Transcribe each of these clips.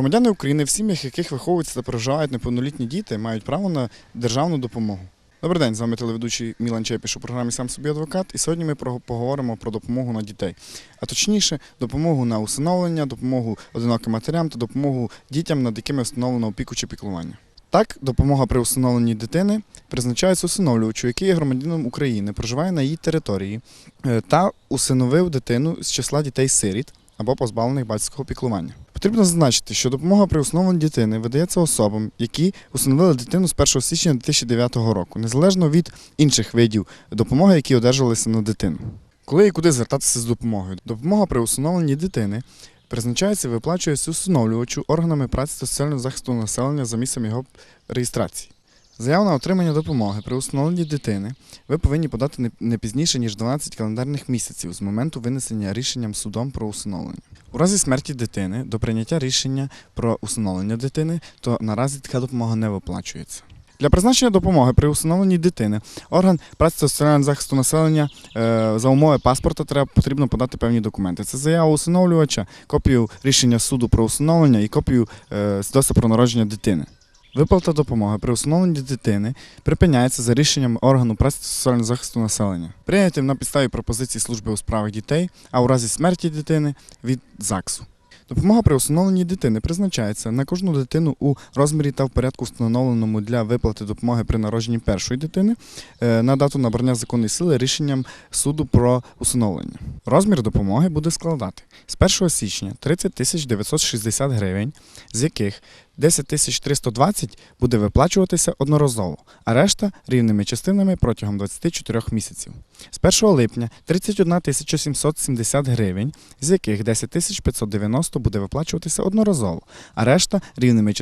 Громадяни України, в сім'ях яких виховуються та проживають неповнолітні діти, мають право на державну допомогу. Добрий день, з вами телеведучий Мілан Чепіш у програмі Сам собі адвокат. І сьогодні ми поговоримо про допомогу на дітей, а точніше, допомогу на усиновлення, допомогу одиноким матерям та допомогу дітям, над якими встановлено опіку чи піклування. Так, допомога при усиновленні дитини призначається усиновлювачу, який є громадянином України, проживає на її території е, та усиновив дитину з числа дітей-сиріт або позбавлених батьківського піклування. Потрібно зазначити, що допомога при усиновленні дитини видається особам, які усиновили дитину з 1 січня 2009 року, незалежно від інших видів допомоги, які одержувалися на дитину. Коли і куди звертатися з допомогою? Допомога при усиновленні дитини призначається і виплачується усиновлювачу органами праці та соціального захисту населення за місцем його реєстрації. Заяву на отримання допомоги при усиновленні дитини ви повинні подати не- пізніше, ніж 12 календарних місяців з моменту винесення рішенням судом про усиновлення. У разі смерті дитини до прийняття рішення про усиновлення дитини, то наразі така допомога не виплачується. Для призначення допомоги при усиновленні дитини орган праці та соціального захисту населення е, за умови паспорта треба потрібно подати певні документи. Це заява усиновлювача, копію рішення суду про усиновлення і копію е, свідоцтва про народження дитини. Виплата допомоги при усиновленні дитини припиняється за рішенням органу праці та соціального захисту населення, прийнятим на підставі пропозиції служби у справах дітей, а у разі смерті дитини від ЗАГСу. Допомога при усиновленні дитини призначається на кожну дитину у розмірі та в порядку, встановленому для виплати допомоги при народженні першої дитини е, на дату набрання законної сили рішенням суду про усиновлення. Розмір допомоги буде складати з 1 січня 30 тисяч 960 гривень, з яких 10 тисяч 320 буде виплачуватися одноразово, а решта рівними частинами протягом 24 місяців. З 1 липня 31 тисяча 770 гривень, з яких 10 тисяч 590 буде виплачуватися одноразово, а решта рівними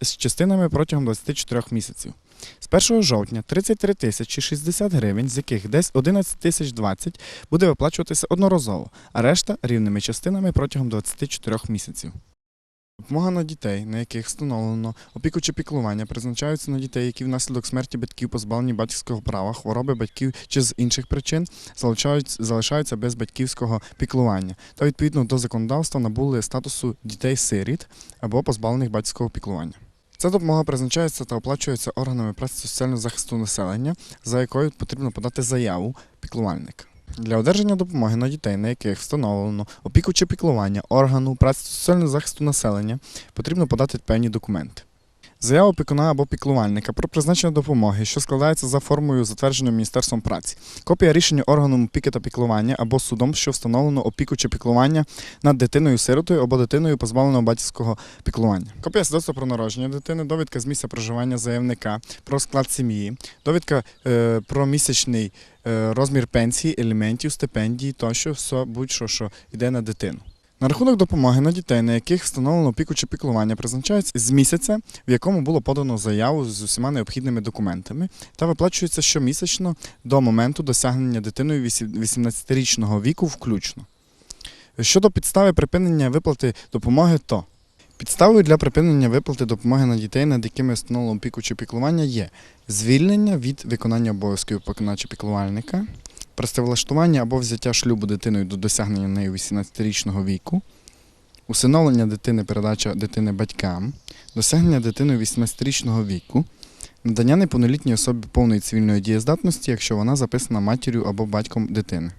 частинами, протягом 24 місяців. З 1 жовтня 33 тисячі 60 гривень, з яких десь 11 тисяч 20 буде виплачуватися одноразово, а решта рівними частинами протягом 24 місяців. Допомога на дітей, на яких встановлено опіку чи піклування, призначаються на дітей, які внаслідок смерті батьків позбавлені батьківського права, хвороби батьків чи з інших причин залишаються, без батьківського піклування та відповідно до законодавства набули статусу дітей-сиріт або позбавлених батьківського піклування. Ця допомога призначається та оплачується органами праці соціального захисту населення, за якою потрібно подати заяву піклувальника. Для одержання допомоги на дітей, на яких встановлено опіку чи піклування органу праці соціального захисту населення, потрібно подати певні документи. Заява опікуна або піклувальника про призначення допомоги, що складається за формою, затвердженою Міністерством праці. Копія рішення органу опіки та піклування або судом, що встановлено опіку чи піклування над дитиною-сиротою або дитиною позбавленого батьківського піклування. Копія свідоцтва про народження дитини, довідка з місця проживання заявника, про склад сім'ї, довідка е, про місячний е, розмір пенсії, елементів, стипендії тощо, все будь-що, що йде на дитину. На рахунок допомоги на дітей, на яких встановлено опіку чи піклування, призначається з місяця, в якому було подано заяву з усіма необхідними документами, та виплачується щомісячно до моменту досягнення дитиною 18-річного віку включно. Щодо підстави припинення виплати допомоги, то підставою для припинення виплати допомоги на дітей, над якими встановлено опіку чи піклування, є звільнення від виконання обов'язків виконавча піклувальника, працевлаштування або взяття шлюбу дитиною до досягнення нею 18-річного віку, усиновлення дитини, передача дитини батькам, досягнення дитиною 18-річного віку, надання неповнолітній особі повної цивільної дієздатності, якщо вона записана матір'ю або батьком дитини.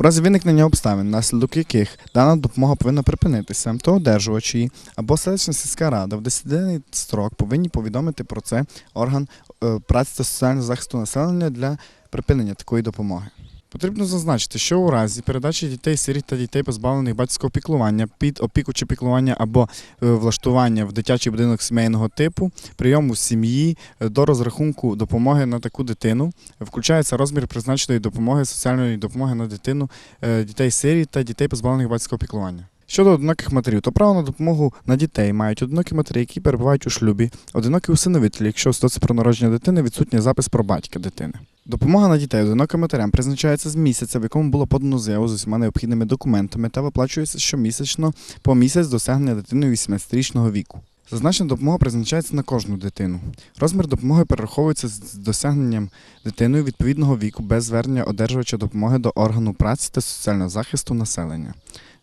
У разі виникнення обставин, наслідок яких дана допомога повинна припинитися, то одержувачі її або селищна сільська рада в 10-денний строк повинні повідомити про це орган е, праці та соціального захисту населення для припинення такої допомоги. Потрібно зазначити, що у разі передачі дітей сиріт та дітей, позбавлених батьківського піклування під опіку чи піклування або е, влаштування в дитячий будинок сімейного типу, прийому сім'ї е, до розрахунку допомоги на таку дитину включається розмір призначеної допомоги соціальної допомоги на дитину е, дітей сиріт та дітей, позбавлених батьківського піклування. Щодо одиноких матерів, то право на допомогу на дітей мають одинокі матері, які перебувають у шлюбі, одинокі усиновителі, якщо в про народження дитини відсутній запис про батька дитини. Допомога на дітей одиноким матерям призначається з місяця, в якому було подано заяву з усіма необхідними документами та виплачується щомісячно по місяць досягнення дитиною 18-річного віку. Зазначена допомога призначається на кожну дитину. Розмір допомоги перераховується з досягненням дитиною відповідного віку без звернення одержувача допомоги до органу праці та соціального захисту населення.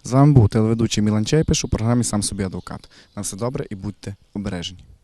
З вами був телеведучий Мілан Чайпиш у програмі Сам собі адвокат. На все добре і будьте обережні.